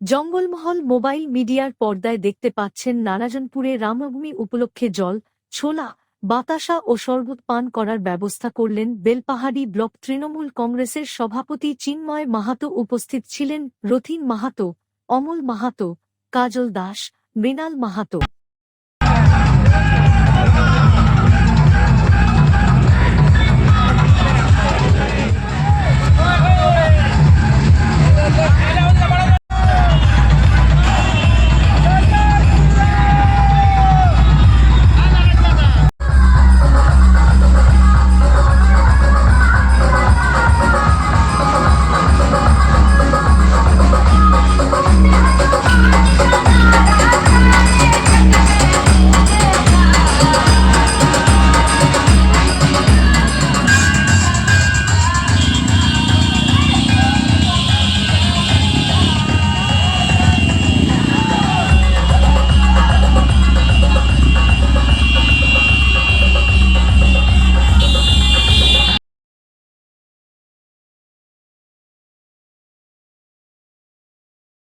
Jangalmahal mobile মিডিয়ার পর্দায় দেখতে পাচ্ছেন নারায়ণপুরে রামনবমী উপলক্ষে জল, ছোলা, বাতাসা ও শরবত পান করার ব্যবস্থা করলেন বেলপাহাড়ি ব্লক তৃণমূল কংগ্রেসের সভাপতি চিন্ময় মাহাতো উপস্থিত ছিলেন রথিন মাহাতো, অমল মাহাতো, কাজল দাস, মৃণাল মাহাতো।